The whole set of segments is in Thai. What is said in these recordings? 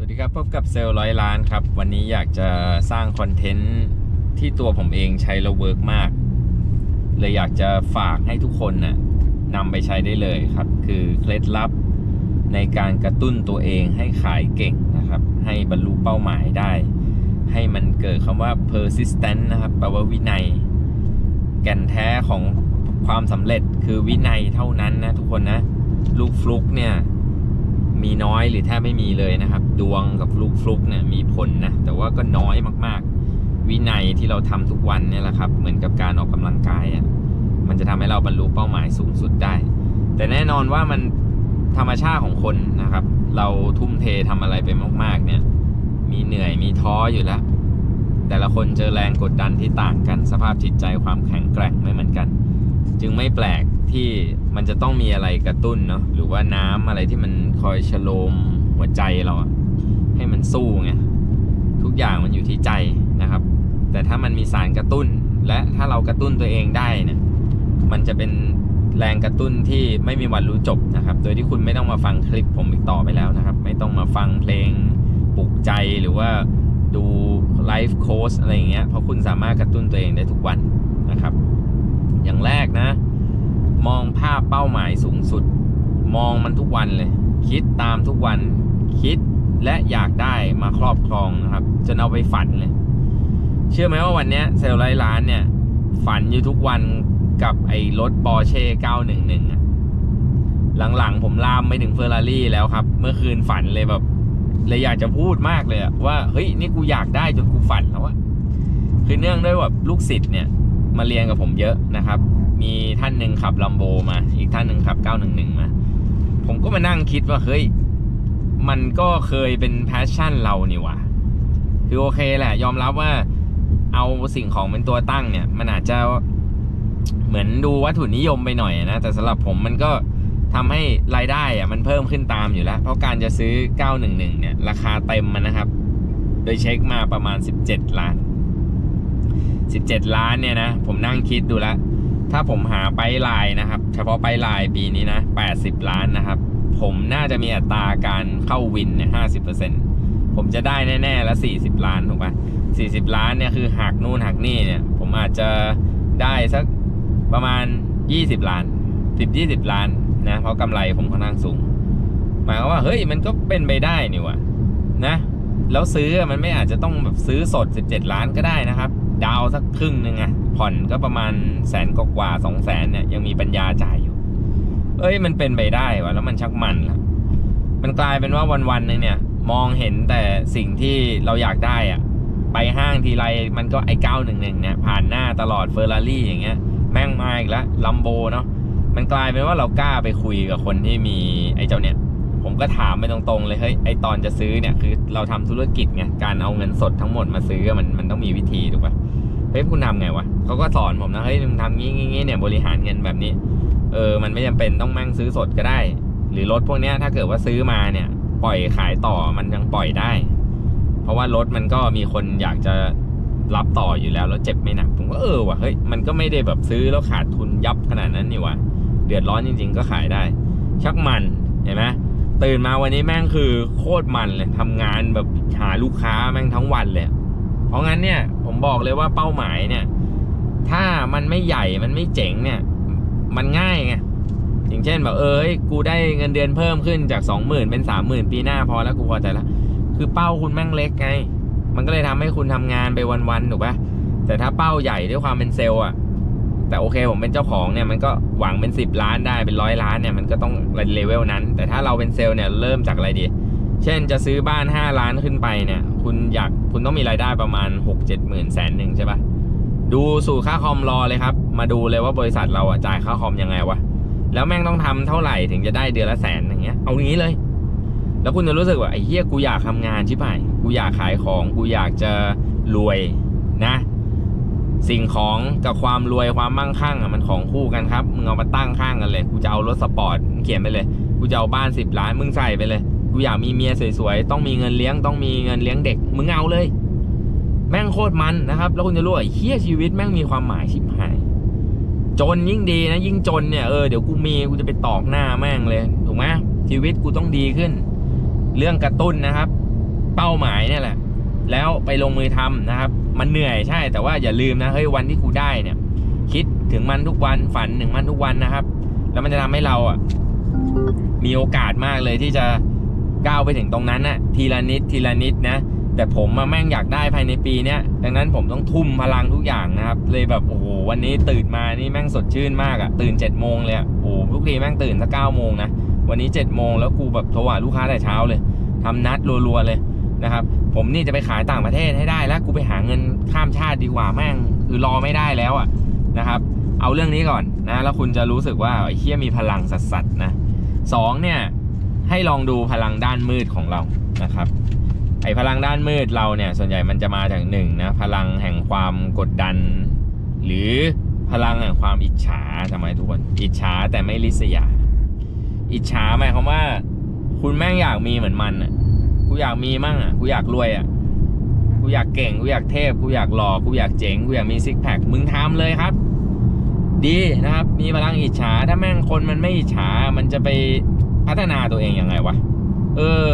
สวัสดีครับพบกับเซลล์ร้อยล้านครับ วันนี้อยากจะสร้างคอนเทนต์ที่ตัวผมเองใช้แล้วเวิร์กมาก เลยอยากจะฝากให้ทุกคนน่ะนำไปใช้ได้เลยครับ คือเคล็ดลับในการกระตุ้นตัวเองให้ขายเก่งนะครับ ให้บรรลุเป้าหมายได้ ให้มันเกิดคำว่า persistent นะครับแปลว่าวินัย แก่นแท้ของความสำเร็จคือวินัยเท่านั้นนะทุกคนนะ ลูกฟลุกเนี่ย มีน้อยหรือแทบไม่มีเลยนะครับ ดวงกับฟลุกฟลุกเนี่ยมีผลนะ แต่ว่าก็น้อยมากๆ วินัยที่เราทำทุกวันเนี่ยแหละครับ เหมือนกับการออกกำลังกายอะ่ะมันจะทำให้เราบรรลุเป้าหมายสูงสุดได้ แต่แน่นอนว่ามันธรรมชาติของคนนะครับ เราทุ่มเททำอะไรไปมาก ๆ เนี่ย มีเหนื่อยมีท้ออยู่แล้ว แต่ละคนเจอแรงกดดันที่ต่างกัน สภาพจิตใจความแข็งแกร่งไม่เหมือนกัน จึงไม่แปลกที่มันจะต้องมีอะไรกระตุ้นเนาะหรือว่าน้ำอะไรที่มันคอยชโลมหัวใจเราให้มันสู้ไงทุกอย่างมันอยู่ที่ใจนะครับ แต่ถ้ามันมีสารกระตุ้น และถ้าเรากระตุ้นตัวเองได้เนี่ยมันจะเป็นแรงกระตุ้นที่ไม่มีวันรู้จบนะครับ โดยที่คุณไม่ต้องมาฟังคลิปผมอีกต่อไปแล้วนะครับ ไม่ต้องมาฟังเพลงปลุกใจหรือว่าดูไลฟ์โค้ชอะไรอย่างเงี้ยเพราะคุณสามารถกระตุ้นตัวเองได้ทุกวันนะครับ อย่างแรกนะ มองภาพเป้าหมายสูงสุด มองมันทุกวันเลย คิดตามทุกวัน คิดและอยากได้มาครอบครองนะครับจนเอาไปฝันเลย เชื่อไหมว่าวันนี้เซลล์ไร้ล้านเนี่ย ฝันอยู่ทุกวันกับไอ้รถปอร์เช่911อะหลังๆ ผมลามไปถึงเฟอร์รารี่แล้วครับ เมื่อคืนฝันเลยแบบเลยอยากจะพูดมากเลยว่า เฮ้ย นี่กูอยากได้จนกูฝันแล้วอะคือเนื่องด้วยแบบลูกศิษย์เนี่ย มาเรียนกับผมเยอะนะครับ มีท่านหนึ่งขับลัมโบมา อีกท่านหนึ่งขับ 911 มา ผมก็มานั่งคิดว่าเฮ้ย มันก็เคยเป็นแพชชั่นเรานี่ว่าคือโอเคแหละ ยอมรับว่าเอาสิ่งของเป็นตัวตั้งเนี่ย มันอาจจะเหมือนดูวัตถุนิยมไปหน่อยนะ แต่สำหรับผมมันก็ทำให้รายได้อะมันเพิ่มขึ้นตามอยู่แล้ว เพราะการจะซื้อ 911 เนี่ย ราคาเต็มมันนะครับ โดยเช็คมาประมาณ 17 ล้าน 17 ล้านเนี่ยนะ ผมนั่งคิดดูแล้ว ถ้าผมหาไปลายนะครับ เฉพาะไปลายปีนี้นะ 80 ล้านนะครับ ผมน่าจะมีอัตราการเข้าวินเนี่ย50ผมจะได้แน่ๆแล้ว40 ล้านถูกปะ40 ล้านเนี่ยคือหักนู่นหักนี่เนี่ย ผมอาจจะได้สักประมาณ 20 ล้าน 10 20 ล้านนะ เพราะกำไรผมค่อนข้างสูง หมายความว่าเฮ้ยมันก็เป็นไปได้นี่วะนะ แล้วซื้อมันไม่อาจจะต้องแบบซื้อสด 17 ล้านก็ได้นะครับ ดาวสักครึ่งหนึ่งอะผ่อนก็ประมาณแสนกว่าสองแสนเนี่ยยังมีปัญญาจ่ายอยู่ เอ้ยมันเป็นไปได้วะแล้วมันชักมันละมันกลายเป็นว่าวันๆนึงเนี่ย มองเห็นแต่สิ่งที่เราอยากได้อะไปห้างทีไรมันก็ไอ้เก้าหนึ่งหนึ่งเนี่ยผ่านหน้าตลอดเฟอร์รารี่อย่างเงี้ย แม่งมาอีกแล้วลัมโบเนาะมันกลายเป็นว่าเรากล้าไปคุยกับคนที่มีไอ้เจ้าเนี่ย ผมก็ถามไปตรงๆเลยเฮ้ยไอตอนจะซื้อเนี่ยคือเราทำธุรกิจไงการเอาเงินสดทั้งหมดมาซื้อมันมันต้องมีวิธีถูกปะเฮ้ยคุณทำไงวะเขาก็สอนผมนะเฮ้ยมึงทำงี้งี้เนี่ยบริหารเงินแบบนี้ เออมันไม่จำเป็นต้องแม่งซื้อสดก็ได้ หรือรถพวกเนี้ยถ้าเกิดว่าซื้อมาเนี่ย ปล่อยขายต่อมันยังปล่อยได้ เพราะว่ารถมันก็มีคนอยากจะรับต่ออยู่แล้วแล้วเจ็บไม่หนักผมก็เออว่ะเฮ้ยมันก็ไม่ได้แบบซื้อแล้วขาดทุนยับขนาดนั้นนี่วะเดือดร้อนจริง ๆ ก็ขายได้ ชักมันเห็นไหม ตื่นมาวันนี้แม่งคือโคตรมันเลยทำงานแบบหาลูกค้าแม่งทั้งวันเลย เพราะงั้นเนี่ยผมบอกเลยว่าเป้าหมายเนี่ย ถ้ามันไม่ใหญ่มันไม่เจ๋งเนี่ย มันง่ายไงอย่างเช่นแบบเออเฮ้ยกูได้เงินเดือนเพิ่มขึ้นจากสองหมื่นเป็นสามหมื่นปีหน้าพอแล้วกูพอใจแล้วคือเป้าคุณแม่งเล็กไง มันก็เลยทำให้คุณทำงานไปวันๆถูกปะแต่ถ้าเป้าใหญ่ด้วยความเป็นเซลล์อะ แต่โอเคผมเป็นเจ้าของเนี่ยมันก็หวังเป็น 10 ล้านได้เป็นร้อยล้านเนี่ยมันก็ต้องเลเวลนั้น แต่ถ้าเราเป็นเซลล์เนี่ยเริ่มจากอะไรดี เช่นจะซื้อบ้าน 5 ล้านขึ้นไปเนี่ย คุณอยากคุณต้องมีรายได้ประมาณ 6 7หมื่นแสนหนึ่งใช่ปะดูสู่ค่าคอมรอเลยครับ มาดูเลยว่าบริษัทเราอะจ่ายค่าคอมยังไงวะแล้วแม่งต้องทำเท่าไหร่ถึงจะได้เดือนละแสนอย่างเงี้ยเอางี้เลย แล้วคุณจะรู้สึกว่าไอ้เหี้ยกูอยากทำงานชิบหายกูอยากขายของกูอยากจะรวยนะ สิ่งของกับความรวยความมั่งคั่งอะมันของคู่กันครับมึงเอามาตั้งข้างกันเลยกูจะเอารถสปอร์ตมึงเขียนไปเลยกูจะเอาบ้านสิบล้านมึงใส่ไปเลยกูอยากมีเมียสวยๆต้องมีเงินเลี้ยงต้องมีเงินเลี้ยงเด็กมึงเอาเลย แม่งโคตรมันนะครับ แล้วคุณจะรู้ว่าเฮียชีวิตแม่งมีความหมายชิบหายจนยิ่งดีนะยิ่งจนเนี่ยเออเดี๋ยวกูมีกูจะไปตอกหน้าแม่งเลยถูกไหมชีวิตกูต้องดีขึ้น เรื่องกระตุ้นนะครับ เป้าหมายเนี่ยแหละ แล้วไปลงมือทำนะครับ มันเหนื่อยใช่แต่ว่าอย่าลืมนะเฮ้ยวันที่กูได้เนี่ย คิดถึงมันทุกวันฝันถึงมันทุกวันนะครับ แล้วมันจะทำให้เราอะมีโอกาสมากเลยที่จะก้าวไปถึงตรงนั้นน่ะ ทีละนิดทีละนิดนะ แต่ผมมาแม่งอยากได้ภายในปีเนี้ยดังนั้นผมต้องทุ่มพลังทุกอย่างนะครับ เลยแบบโอ้โหวันนี้ตื่นมานี่แม่งสดชื่นมากอะ่ะตื่น7จ็ดโมงเลยอะ่ะโอ้โหทุกทีแม่งตื่นสักเก้าโมงนะวันนี้7จ็ดโมงแล้วกูแบบโทรหาลูกค้าแต่เช้าเลยทำนัดรัวๆเลย นะครับ ผมนี่จะไปขายต่างประเทศให้ได้แล้วกูไปหาเงินข้ามชาติดีกว่าแม่งคือรอไม่ได้แล้วอะนะครับ เอาเรื่องนี้ก่อนนะแล้วคุณจะรู้สึกว่าไอ้เฮียมีพลังสัสๆนะสองเนี่ยให้ลองดูพลังด้านมืดของเรานะครับไอ้พลังด้านมืดเราเนี่ยส่วนใหญ่มันจะมาจากหนึ่งนะพลังแห่งความกดดัน หรือพลังแห่งความอิจฉาทำไมทุกคนอิจฉาแต่ไม่ริษยา อิจฉาหมายความว่า คุณแม่งอยากมีเหมือนมันอะ กูอยากมีมั่งอะกูอยากรวยอะกูอยากเก่งกูอยากเทพกูอยากหล่อกูอยากเจ๋งกูอยากมีซิกแพคมึงทำเลยครับ ดีนะครับ มีพลังอิจฉาถ้าแม่งคนมันไม่อิจฉามันจะไปพัฒนาตัวเองยังไงวะเออ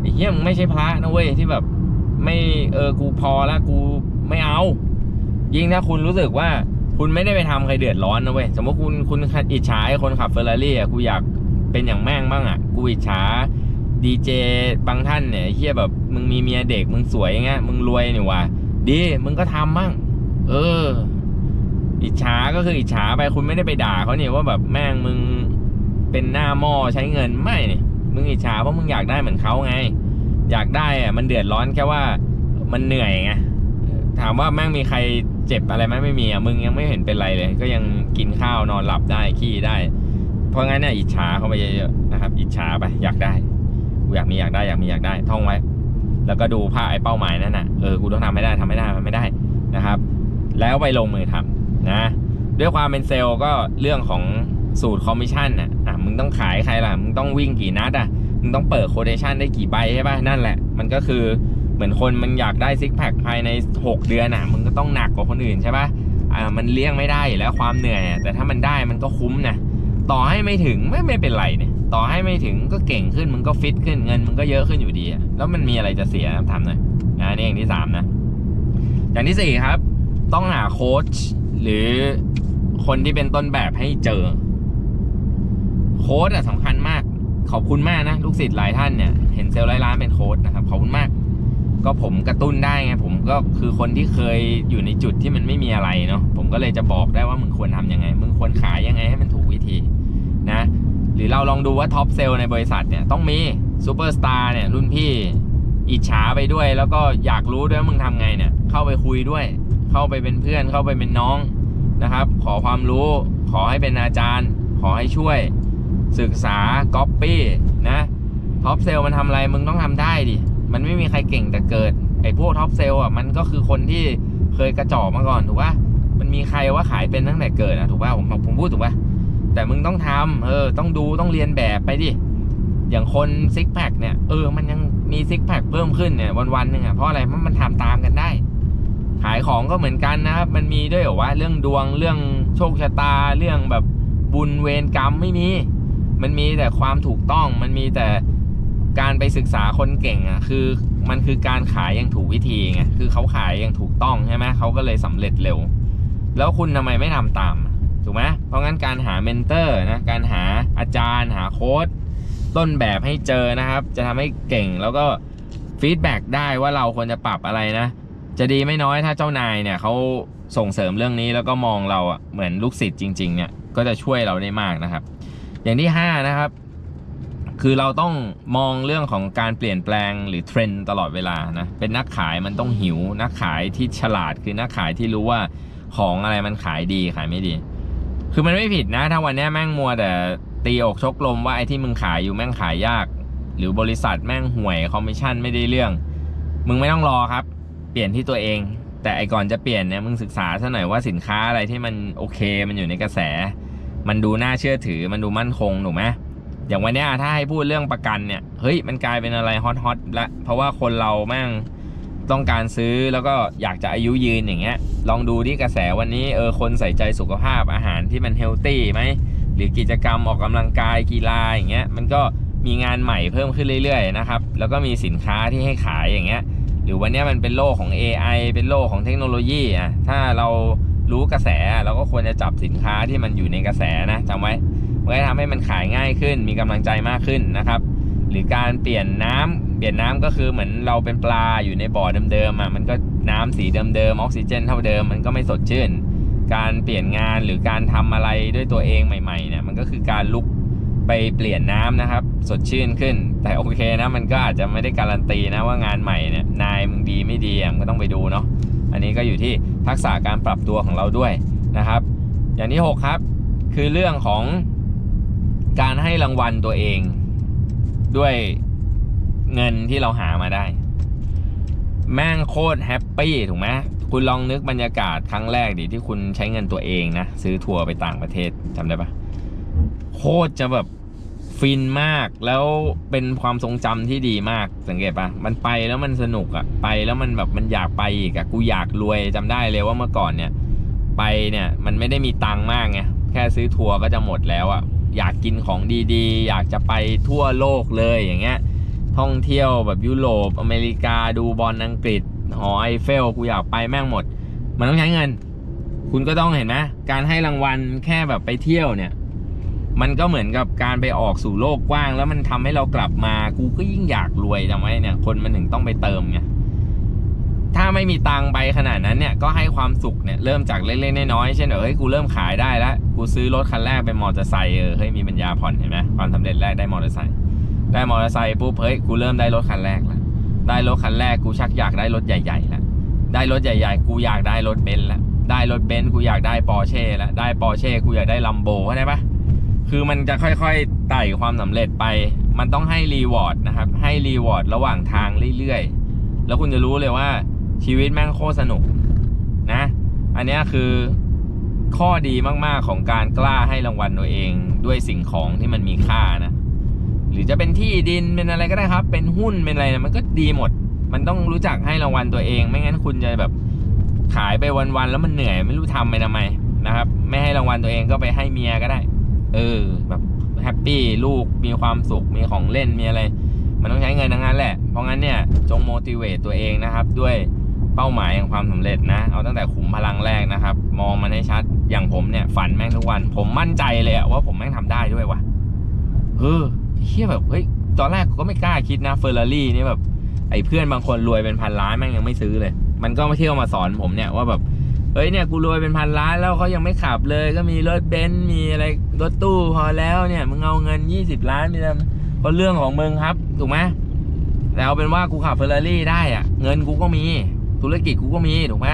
ไอ้เหี้ยมึงไม่ใช่พระนะเว้ยที่แบบ ไม่เออกูพอแล้วกูไม่เอา ยิ่งถ้าคุณรู้สึกว่าคุณไม่ได้ไปทำใครเดือดร้อนนะเว้ย สมมติคุณคุณอิจฉาคนขับเฟอร์รารี่อะ กูอยากเป็นอย่างแม่งบ้างอะ กูอิจฉา ดีเจบางท่านเนี่ยเหี้ยแบบมึงมีเมียเด็กมึงสวยอย่างเงี้ยมึงรวยนี่ว่ะดีมึงก็ทำบ้างเออ อิจฉาก็คืออิจฉาไปคุณไม่ได้ไปด่าเขาเนี่ยว่าแบบแม่งมึงเป็นหน้าหม้อใช้เงินไม่เนี่ยมึงอิจฉาเพราะมึงอยากได้เหมือนเขาไง อยากได้อะมันเดือดร้อนแค่ว่ามันเหนื่อยไงถามว่าแม่งมีใครเจ็บอะไรไหมไม่มีอะมึงยังไม่เห็นเป็นไรเลย ก็ยังกินข้าวนอนหลับได้ขี้ได้ เพราะงั้นเนี่ยอิจฉาเข้าไปเยอะๆนะครับ อิจฉาไปอยากได้ อยากมีอยากได้อยากมีอยากได้ท่องไว้ แล้วก็ดูภาพไอ้เป้าหมายนั่นน่ะเออกูต้องทำไม่ได้ทำไม่ได้ทำไม่ได้นะครับ แล้วไปลงมือทำนะด้วยความเป็นเซลล์ก็เรื่องของสูตรคอมมิชชั่นน่ะอะมึงต้องขายใครล่ะมึงต้องวิ่งกี่นัดอะมึงต้องเปิดโคเดชันได้กี่ใบใช่ป่ะนั่นแหละ มันก็คือเหมือนคนมันอยากได้ซิกแพคภายใน 6 เดือนอะมึงก็ต้องหนักกว่าคนอื่นใช่ป่ะอ่ามันเลี่ยงไม่ได้อยู่แล้วความเหนื่อยอะแต่ถ้ามันได้มันก็คุ้มนะต่อให้ไม่ถึงไม่ไม่เป็นไรเนี่ย ต่อให้ไม่ถึงก็เก่งขึ้นมึงก็ฟิตขึ้นเงินมึงก็เยอะขึ้นอยู่ดีแล้วมันมีอะไรจะเสียทำหน่อยนะนี่อย่างที่สามนะ อย่างที่สี่ครับ ต้องหาโค้ชหรือคนที่เป็นต้นแบบให้เจอ โค้ดอะสำคัญมาก ขอบคุณมากนะลูกศิษย์หลายท่านเนี่ยเห็นเซลล์ร้ล้านเป็นโค้ดนะครับขอบคุณมาก ก็ผมกระตุ้นได้ไงผมก็คือคนที่เคยอยู่ในจุดที่มันไม่มีอะไรเนาะผมก็เลยจะบอกได้ว่ามึงควรทำยังไง มึงควรขายยังไงให้มันถูกวิธีนะ หรือเราลองดูว่าท็อปเซลในบริษัทเนี่ยต้องมีซูเปอร์สตาร์เนี่ยรุ่นพี่อิจฉาไปด้วย แล้วก็อยากรู้ด้วยว่ามึงทำไงเนี่ย เข้าไปคุยด้วย เข้าไปเป็นเพื่อนเข้าไปเป็นน้องนะครับ ขอความรู้ขอให้เป็นอาจารย์ ขอให้ช่วย ศึกษาก๊อปปี้นะท็อปเซลมันทำอะไรมึงต้องทำได้ดิมันไม่มีใครเก่งแต่เกิดไอ้พวกท็อปเซลอะมันก็คือคนที่เคยกระจอกมาก่อนถูกป่ะมันมีใครว่าขายเป็นตั้งแต่เกิดอะถูกป่ะผมผมพูดถูกป่ะ แต่มึงต้องทำเออ ต้องดูต้องเรียนแบบไปดิอย่างคนซิกแพคเนี่ยเออมันยังมีซิกแพคเพิ่มขึ้นเนี่ยวันวันหนึ่งอะเพราะอะไรเพราะมันทำตามกันได้ ขายของก็เหมือนกันนะครับมันมีด้วยเหรอว่าเรื่องดวงเรื่องโชคชะตาเรื่องแบบบุญเวรกรรมไม่มี มันมีแต่ความถูกต้องมันมีแต่การไปศึกษาคนเก่งอะคือมันคือการขายอย่างถูกวิธีไงคือเขาขายอย่างถูกต้องใช่ไหมเขาก็เลยสำเร็จเร็ว แล้วคุณทำไมไม่ทำตาม ถูกไหมเพราะงั้นการหาเมนเตอร์นะการหาอาจารย์หาโค้ดต้นแบบให้เจอนะครับ จะทำให้เก่งแล้วก็ฟีดแบ็กได้ว่าเราควรจะปรับอะไรนะ จะดีไม่น้อยถ้าเจ้านายเนี่ยเขาส่งเสริมเรื่องนี้แล้วก็มองเราอะเหมือนลูกศิษย์จริงๆเนี่ยก็จะช่วยเราได้มากนะครับ อย่างที่ 5 นะครับ คือเราต้องมองเรื่องของการเปลี่ยนแปลงหรือเทรนด์ตลอดเวลานะเป็นนักขายมันต้องหิว นักขายที่ฉลาดคือนักขายที่รู้ว่าของอะไรมันขายดีขายไม่ดี คือมันไม่ผิดนะ ถ้าวันนี้แม่งมัวแต่ตีอกชกลมว่าไอ้ที่มึงขายอยู่แม่งขายยาก หรือบริษัทแม่งห่วยคอมมิชชั่นไม่ได้เรื่อง มึงไม่ต้องรอครับ เปลี่ยนที่ตัวเอง แต่ไอก่อนจะเปลี่ยนเนี่ยมึงศึกษาซะหน่อยว่าสินค้าอะไรที่มันโอเค มันอยู่ในกระแส มันดูน่าเชื่อถือ มันดูมั่นคงถูกไหมอย่างวันนี้ถ้าให้พูดเรื่องประกันเนี่ยเฮ้ยมันกลายเป็นอะไรฮอตฮอตละเพราะว่าคนเราแม่ง ต้องการซื้อแล้วก็อยากจะอายุยืนอย่างเงี้ย ลองดูที่กระแสวันนี้เออคนใส่ใจสุขภาพอาหารที่มันเฮลตี้ไหมหรือกิจกรรมออกกำลังกายกีฬาอย่างเงี้ยมันก็มีงานใหม่เพิ่มขึ้นเรื่อยๆนะครับแล้วก็มีสินค้าที่ให้ขายอย่างเงี้ยหรือวันนี้มันเป็นโลกของ AI เป็นโลกของเทคโนโลยีอะถ้าเรารู้กระแสเราก็ควรจะจับสินค้าที่มันอยู่ในกระแสนะจำไว้มันก็จะทำให้มันขายง่ายขึ้น มีกำลังใจมากขึ้นนะครับ หรือการเปลี่ยนน้ำ เปลี่ยนน้ำก็คือเหมือนเราเป็นปลาอยู่ในบ่อเดิมๆอะมันก็น้ำสีเดิมๆออกซิเจน เท่าเดิมมันก็ไม่สดชื่น การเปลี่ยนงานหรือการทำอะไรด้วยตัวเองใหม่ๆเนี่ยมันก็คือการลุกไปเปลี่ยนน้ำนะครับ สดชื่นขึ้น แต่โอเคนะมันก็อาจจะไม่ได้การันตีนะว่างานใหม่เนี่ยนายมึงดีไม่ดีอะมันก็ต้องไปดูเนาะอันนี้ก็อยู่ที่ทักษะการปรับตัวของเราด้วยนะครับ อย่างที่ 6 ครับ คือเรื่องของการให้รางวัลตัวเองด้วย เงินที่เราหามาได้ แม่งโคตรแฮปปี้ถูกไหมคุณลองนึกบรรยากาศครั้งแรกดิที่คุณใช้เงินตัวเองนะซื้อทัวร์ไปต่างประเทศจำได้ปะโคตรจะแบบฟินมากแล้วเป็นความทรงจำที่ดีมากสังเกตปะมันไปแล้วมันสนุกอะไปแล้วมันแบบมันอยากไปอีกอะกูอยากรวยจำได้เลยว่าเมื่อก่อนเนี่ย ไปเนี่ยมันไม่ได้มีตังค์มากไงแค่ซื้อทัวร์ก็จะหมดแล้วอะอยากกินของดีๆ อยากจะไปทั่วโลกเลยอย่างเงี้ย ท่องเที่ยวแบบยุโรปอเมริกาดูบอลอังกฤษ หอไอเฟลกูอยากไปแม่งหมด มันต้องใช้เงิน คุณก็ต้องเห็นไหมการให้รางวัลแค่แบบไปเที่ยวเนี่ย มันก็เหมือนกับการไปออกสู่โลกกว้าง แล้วมันทำให้เรากลับมากูก็ยิ่งอยากรวยจำไว้เนี่ย คนมันถึงต้องไปเติมไงถ้าไม่มีตังไปขนาดนั้นเนี่ยก็ให้ความสุขเนี่ยเริ่มจากเล็กๆน้อยๆเช่นเอ้ยกูเริ่มขายได้แล้วกูซื้อรถคันแรกเป็นมอเตอร์ไซค์เออเฮ้ยมีปัญญาผ่อนเห็นไหมความสำเร็จแรกได้มอเตอร์ไซค์ ได้มอเตอร์ไซค์ปุ๊บเฮ้ยกูเริ่มได้รถคันแรกแล้วได้รถคันแรกกูชักอยากได้รถใหญ่ๆแล้วได้รถใหญ่ๆ กูอยากได้รถเบนซ์แล้วได้รถเบนซ์กูอยากได้ปอร์เช่แล้วได้ปอร์เช่กูอยากได้ลัมโบเข้าใจปะคือมันจะค่อยๆไต่ความสำเร็จไป มันต้องให้รีวอร์ดนะครับ ให้รีวอร์ดระหว่างทางเรื่อยๆ แล้วคุณจะรู้เลยว่าชีวิตแม่งโคตรสนุกนะ อันนี้คือข้อดีมากๆของการกล้าให้รางวัลตัวเองด้วยสิ่งของที่มันมีค่านะ รือจะเป็นที่ดินเป็นอะไรก็ได้ครับ เป็นหุ้นเป็นอะไรนี่ยมันก็ดีหมด มันต้องรู้จักให้รางวัลตัวเอง ไม่งั้นคุณจะแบบขายไปวันๆแล้วมันเหนื่อยไม่รู้ทำไปทำไมนะครับ ไม่ให้รางวัลตัวเองก็ไปให้เมียก็ได้ เออ แบบแฮปปี้ลูกมีความสุขมีของเล่นมีอะไร มันต้องใช้เงินทั้งนั้นแหละ เพราะงั้นเนี่ยจง motivate ตัวเองนะครับ ด้วยเป้าหมายของความสำเร็จนะ เอาตั้งแต่ขุมพลังแรกนะครับ มองมันให้ชัดอย่างผมเนี่ย ฝันแม่งทุกวัน ผมมั่นใจเลยอะว่าผมแม่งทำได้ด้วยวะเออ เฮียแบบเฮ้ยตอนแรกก็ไม่กล้าคิดนะเฟอร์รารี่นี่แบบไอ้เพื่อนบางคนรวยเป็นพันล้านแม่งยังไม่ซื้อเลย มันก็มาเที่ยวมาสอนผมเนี่ยว่าแบบเฮ้ยเนี่ยกูรวยเป็นพันล้านแล้วเขายังไม่ขับเลย ก็มีรถเบนซ์มีอะไรรถตู้พอแล้วเนี่ยมึงเอาเงิน20ล้านไปทำก็เรื่องของมึงครับถูกไหมแต่เอาเป็นว่ากูขับเฟอร์รารี่ได้อะเงินกูก็มีธุรกิจกูก็มีถูกไหม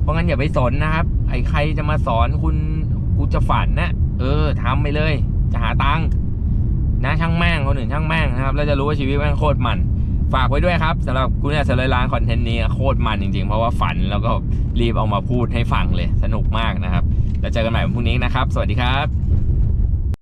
เพราะงั้นอย่าไปสนนะครับ ไอ้ใครจะมาสอนคุณกูจะฝันนะเออทำไปเลย จะหาตังค์ นะช่างแม่งคนอื่นช่างแม่งนะครับแล้วจะรู้ว่าชีวิตแม่งโคตรมันฝากไว้ด้วยครับสำหรับคุณเนี่ยสเลยร้านคอนเทนต์นี้โคตรมันจริงๆ เพราะว่าฝันแล้วก็รีบเอามาพูดให้ฟังเลยสนุกมากนะครับ แล้วเจอกันใหม่วันพรุ่งนี้นะครับ สวัสดีครับ